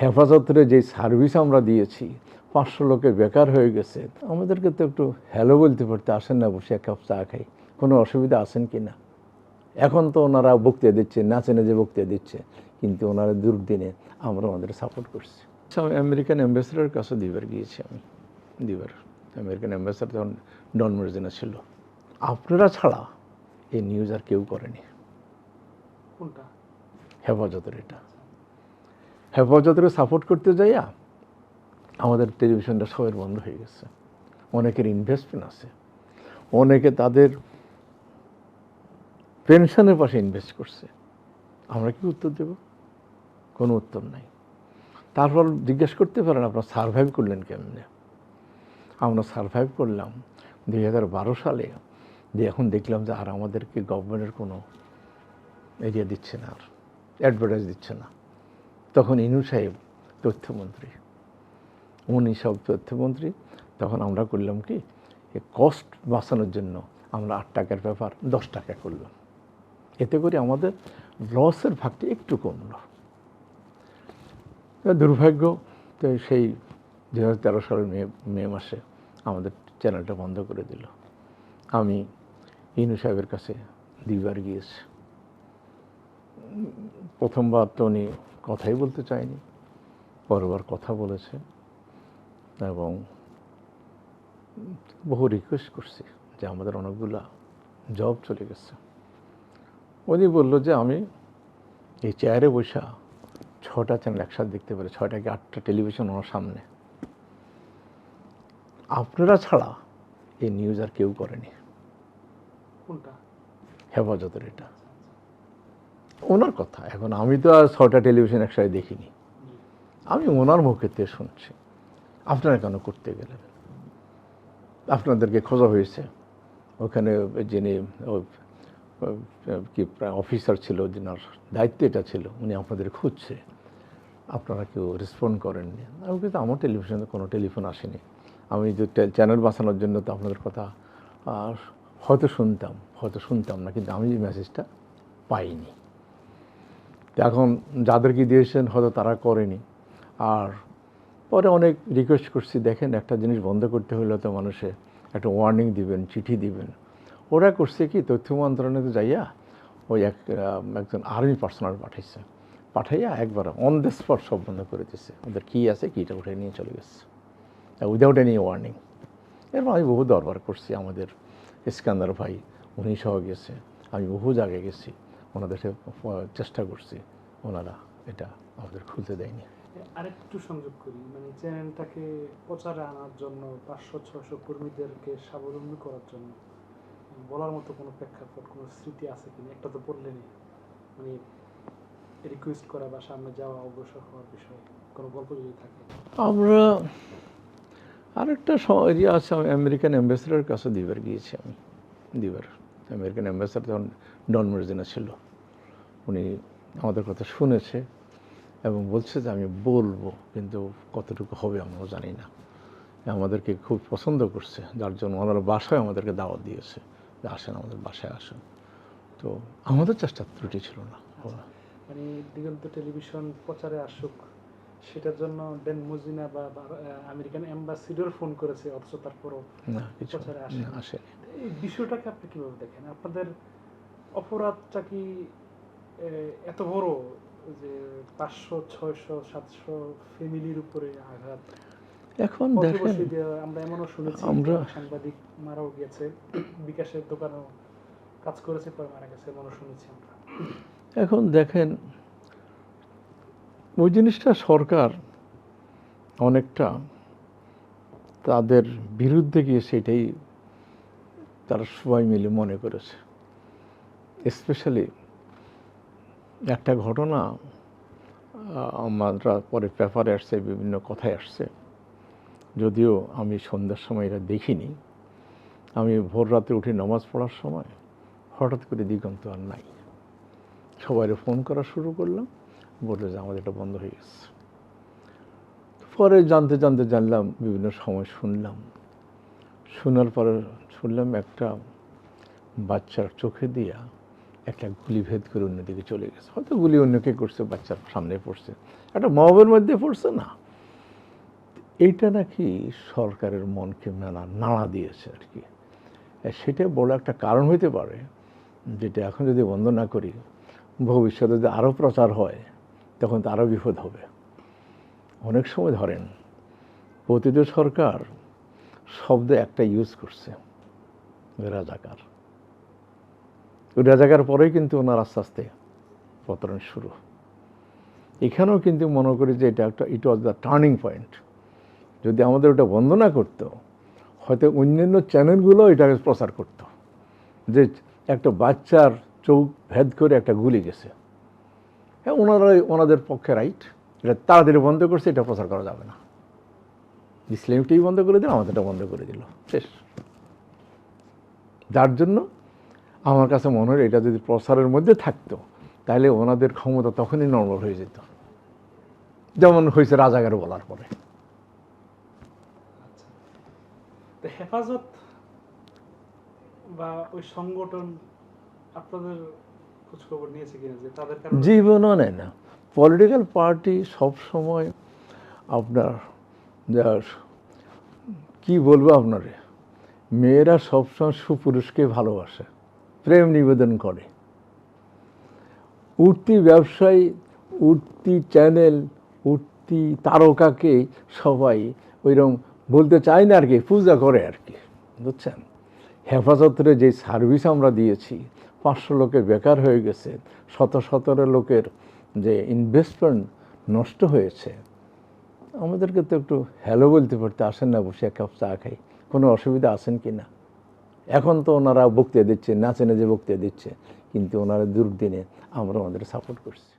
হেফাজতের যে সার্ভিস আমরা দিয়েছি পাঁচশো লোকে বেকার হয়ে গেছে আমাদেরকে তো একটু হ্যালো বলতে পারতে আসেন না বসে এক কাপ চা খাই। কোনো অসুবিধা আছেন কি না? এখন তো ওনারা বক্তৃতা দিচ্ছে নাচে নাচে বক্তৃতা দিচ্ছে কিন্তু ওনারা দুর্দিনে আমরা ওনাদের সাপোর্ট করছি। আমি আমেরিকান অ্যাম্বাসেডারের কাছে দুইবার গিয়েছি আমি দুইবার। আমেরিকান অ্যাম্বাসেডার তখন ডন মর্জিনা ছিল। আপনারা ছাড়া এই নিউজ আর কেউ করেনি। কোনটা? হেফাজতের এটা। হেফাজতের সাপোর্ট করতে যাইয়া আমাদের টেলিভিশনটা সবের বন্ধ হয়ে গেছে। অনেকের ইনভেস্টমেন্ট আছে। অনেকে তাদের পেনশনের পাশে ইনভেস্ট করছে। আমরা কি উত্তর দেব? কোনো উত্তর নাই। তারপর জিজ্ঞেস করতে পারেন, আপনারা সার্ভাইভ করলেন কেমনে? আমরা সার্ভাইভ করলাম দুই হাজার বারো সালে। যে এখন দেখলাম যে আর আমাদেরকে গভর্নমেন্টের কোনো এরিয়া দিচ্ছে না আর অ্যাডভার্টাইজ দিচ্ছে না। তখন ইনু সাহেব তথ্যমন্ত্রী। উনি সব তথ্যমন্ত্রী। তখন আমরা করলাম কি কস্ট বাঁচানোর জন্য আমরা আট টাকার ব্যাপার, দশ টাকা করলাম। এতে করে আমাদের লসের ভাগটা একটু কমল। দুর্ভাগ্য, তো সেই দু হাজার তেরো সালের মে মে মাসে আমাদের চ্যানেলটা বন্ধ করে দিল। আমি ইনু সাহেবের কাছে দুইবার গিয়েছি। প্রথমবার তো উনি কথাই বলতে চায়নি পরবার কথা বলেছে এবং বহু রিকোয়েস্ট করছি যে আমাদের অনেকগুলা জব চলে গেছে। উনি বলল যে আমি এই চেয়ারে বসা ছটা চ্যানেল একসাথে দেখতে পারি ছয়টা কি আটটা টেলিভিশন ওনার সামনে। আপনারা ছাড়া এই নিউজ আর কেউ করেনি। কোনটা? হেফাজতের এটা। ওনার কথা। এখন আমি তো আর ছটা টেলিভিশন একসাথে দেখিনি। আমি ওনার মুখেতে শুনছি। আপনারা কেন করতে গেলেন? আপনাদেরকে খোঁজা হয়েছে। ওখানে যিনি কি অফিসার ছিল, যিনার দায়িত্ব এটা ছিল, উনি আপনাদের খুঁজছে। আপনারা কেউ রেসপন্ড করেননি। আমি কিন্তু আমার টেলিভিশনে কোনো টেলিফোন আসেনি। আমি যে চ্যানেল বাঁচানোর জন্য তো আপনাদের কথা হয়তো শুনতাম হয়তো শুনতাম না, কিন্তু আমি মেসেজটা পাইনি। এখন যাদেরকে দিয়েছেন হয়তো তারা করেনি। আর পরে অনেক রিকোয়েস্ট করছি, দেখেন একটা জিনিস বন্ধ করতে হলে তো মানুষে একটা ওয়ার্নিং দিবেন, চিঠি দিবেন। ওরা করছে কি, তথ্য মন্ত্রণালয়ে যাইয়া ওই এক একজন আর্মি পার্সোনাল পাঠাইছে। পাঠাইয়া একবার অন দ্য স্পট সব বন্ধ করে দিচ্ছে ওদের কী আছে কীটা উঠে নিয়ে চলে গেছে। উইদাউট এনি ওয়ার্নিং এরপর আমি বহু দরবার করছি আমাদের ইস্কান্দার ভাই, উনি সহ গেছে। আমি বহু জায়গায় গেছি। ওনাদের চেষ্টা করছি ওনারা এটা আমাদের খুলতে দেয়নি। আরেকটু সংযোগ করি মানে চ্যানেলটাকে প্রচারে আনার জন্য পাঁচশো ছশো কর্মীদেরকে স্বাবলম্বী করার জন্য বলার মতো কোনো প্রেক্ষাপট কোনো স্মৃতি আছে কিনা? একটা তো বললেনই মানে রিকোয়েস্ট করা বা সামনে যাওয়া অগ্রসর হওয়ার বিষয়ে কোনো গল্প যদি থাকে। আমরা আরেকটা ইয়ে আছে আমি আমেরিকান অ্যাম্বাসেডারের কাছে দুইবার গিয়েছি আমি দুইবার আমেরিকান অ্যাম্বাসেডার তখন ডন মার্জিনা ছিল। উনি আমাদের কথা শুনেছে এবং বলছে যে আমি বলব কিন্তু কতটুকু হবে আমরাও জানি না। আমাদেরকে খুব পছন্দ করছে যার জন্য ওনারা বাসায় আমাদেরকে দাওয়াত দিয়েছে যে আসেন আমাদের বাসায় আসেন। তো আমাদের চেষ্টা ত্রুটি ছিল না। মানে দিগন্ত টেলিভিশন প্রচারে আসুক সেটার জন্য ডেন মুজিনা বা আমেরিকান অ্যাম্বাসিডর ফোন করেছে অথচ তারপরও প্রচারে আসেনি। এই বিষয়টাকে আপনি কীভাবে দেখেন? আপনাদের অপরাধটা কি এত বড় যে পাঁচশো ছয়শো সাতশো ফ্যামিলির উপরে আঘাত? এখন দেখেন আমরা এমনও শুনেছি আমরা- সাংবাদিক মারাও গিয়েছে বিকাশের দোকানেও কাজ করেছে পরে মারা গেছে এমনও শুনেছি আমরা। এখন দেখেন ওই জিনিসটা সরকার অনেকটা তাদের বিরুদ্ধে গিয়ে সেটাই তারা সবাই মিলে মনে করেছে। স্পেশালি একটা ঘটনা আমরা পরে পেপারে আসছে, বিভিন্ন কথায় আসছে। যদিও আমি সন্ধ্যার সময় এটা দেখিনি। আমি ভোর রাতে উঠে নামাজ পড়ার সময় হঠাৎ করে দিগন্ত আর নাই। সবাই ফোন করা শুরু করলাম, বলল যে আমাদের এটা বন্ধ হয়ে গেছে। পরে জানতে জানতে জানলাম, বিভিন্ন সময় শুনলাম। শোনার পরে শুনলাম একটা বাচ্চার চোখে দিয়া একটা গুলি ভেদ করে অন্যদিকে চলে গেছে। হয়তো গুলি অন্যকে করছে, বাচ্চার সামনে পড়ছে। একটা মবের মধ্যে পড়ছে না? এইটা নাকি সরকারের মনকে মেলা নাড়া দিয়েছে আর কি। সেটা বড় একটা কারণ হইতে পারে, যেটা এখন যদি বন্ধ না করি, ভবিষ্যতে যদি আরও প্রচার হয়, তখন তো আরও বিপদ হবে। অনেক সময় ধরেন, প্রতিটি সরকার শব্দ একটা ইউজ করছে, রাজাকার। ওই রাজাকার পরেই কিন্তু ওনার আস্তে আস্তে পতন শুরু। এখানেও কিন্তু মনে করি যে এটা একটা it was the turning point যদি আমাদের ওটা বন্ধ না করতো, হয়তো অন্যান্য চ্যানেলগুলো এটাকে প্রচার করতো। যে একটা বাচ্চার চোখ ভেদ করে একটা গুলি গেছে। হ্যাঁ ওনারা ওনাদের পক্ষে রাইট এটা তাড়াতাড়ি বন্ধ করছে, এটা প্রচার করা যাবে না। ইসলামিকটাই বন্ধ করে দিল আমাদেরটা বন্ধ করে দিল। শেষ। যার জন্য আমার কাছে মনে হয় এটা যদি প্রসারের মধ্যে থাকতো তাহলে ওনাদের ক্ষমতা তখনই নর্মাল হয়ে যেত। যেমন হয়েছে রাজাগার বলার পরে। আচ্ছা। তো হেফাজত বা ওই সংগঠন আপনাদের খোঁজখবর নিয়েছে কিনা যে তাদের জীবনও নেয় না। পলিটিক্যাল পার্টি সবসময় আপনার যা কি বলব আপনারে? মেয়েরা সবসময় সুপুরুষকে ভালোবাসে, প্রেম নিবেদন করে। উঠতি ব্যবসায়ী, উঠতি চ্যানেল, উঠতি তারকাকে সবাই ওইরকম বলতে চায় না আর কি পূজা করে আর কি বুঝছেন? হেফাজতের যে সার্ভিস আমরা দিয়েছি, পাঁচশো লোকের বেকার হয়ে গেছে, শত শতর লোকের যে ইনভেস্টমেন্ট নষ্ট হয়েছে আমাদেরকে তো একটু হ্যালো বলতে পারতে, আসেন না বসে এক কাপ চা খাই। কোনো অসুবিধা আছেন কি না? এখন তো ওনারা বক্তৃতা দিচ্ছে, নাচে নাচে বক্তৃতা দিচ্ছে, কিন্তু ওনারা দুর্দিনে আমরা ওনাদের সাপোর্ট করছি।